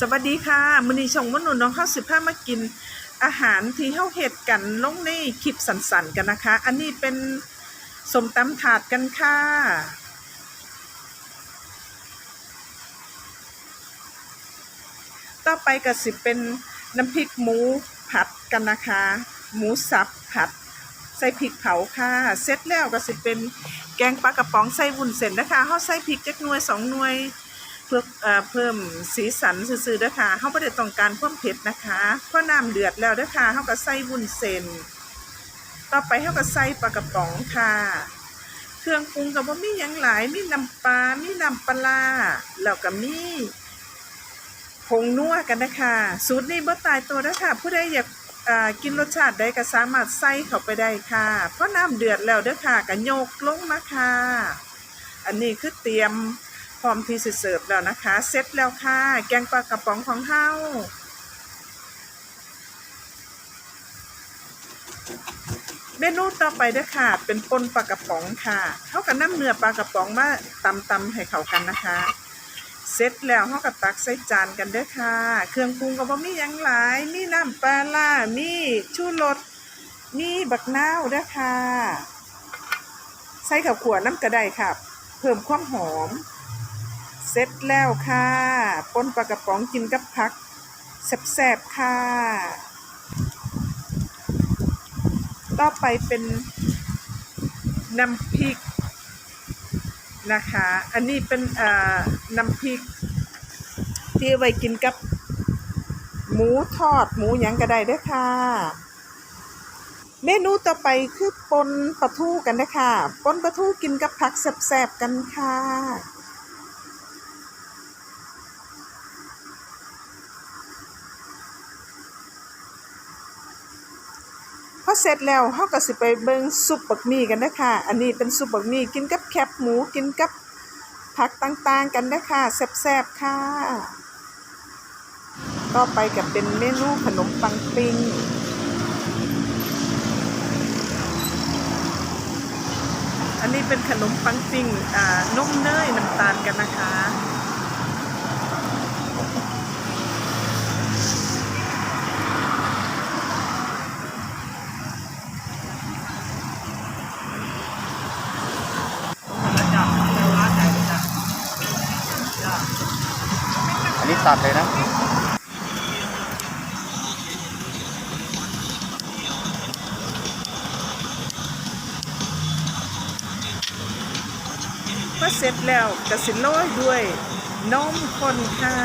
สวัสดีค่ะมือนีชงมนุษย์น้องข้าวสิบห้ามากินอาหารที่เฮาเฮ็ดกันลงในคลิปสั้นๆกันนะคะ อันนี้เป็นสมตำถาดกันค่ะ ต่อไปก็สิเป็นน้ำพริกหมูผัดกันนะคะ หมูสับผัดใส่พริกเผาค่ะ เสร็จแล้วก็สิเป็นแกงปลากระป๋องใส่วุ้นเส้นนะคะเฮาใส่พริกจักหน่วยสองหน่วย เพื่อเพิ่มสีสันซื่อๆด้อค่ะเฮาบ่ได้ต้องการความเผ็ดนะคะเพราะน้ำเดือดแล้วด้อค่ะเฮาก็ใส่วุ้นเส้นต่อไปเฮาก็ใส่ปลากระป๋องค่ะ เครื่องปรุงก็บ่มีหยังหลายมีน้ำปลา มีน้ำปลาแล้วก็มีผงนัวกันนะคะสูตรนี้บ่ตายตัวเด้อค่ะผู้ใดอยากกินรสชาติใดก็สามารถใส่เข้าไปได้ค่ะ เพราะน้ำเดือดแล้วเด้อค่ะก็โยกลงมาค่ะ อันนี้คือเตรียม ร้อมที่จะเสิร์ฟแล้วนะคะเสร็จแล้วค่ะ แกงปลากระป๋องของเฮาเมนูต่อไปเด้อค่ะ เป็นปนปลากระป๋องค่ะเท่ากับน้ำเนื้อปลากระป๋องมาตำตำให้เข้ากันนะคะเสร็จแล้วเฮาก็ตักใส่จานกันเด้อค่ะ เครื่องปรุงก็บ่มีหยังหลาย มีน้ำปลาล่ามีชูรสมีบักนาวเด้อค่ะ ใส่ข้าวขัวน้ำกระไดค่ะเพิ่มความหอม เสร็จแล้วค่ะปนปลากระป๋องกินกับผักแซ่บๆค่ะ ต่อไปเป็นน้ำพริกนะคะ อันนี้เป็นน้ำพริก ที่เอาไว้กินกับหมูทอดหมูหยังก็ได้ด้อค่ะ เมนูต่อไปคือปนปลาทูกันนะคะปนปลาทูกินกับผักแซ่บๆกันค่ะ เสร็จแล้วเฮาก็สิไปเบิ่งซุปบักหมี่กันนะคะอันนี้เป็นซุปบักหมี่กินกับแคบหมูกินกับผักต่างๆกันนะคะแซ่บๆค่ะ ต่อไปก็เป็นเมนูขนมปังปิ้งอันนี้เป็นขนมปังปิ้งอ่านมเนยน้ำตาลกันนะคะ อันนี้ตัดเลยนะพอเสร็จแล้วกระสิโรยด้วยนมคนค่ะ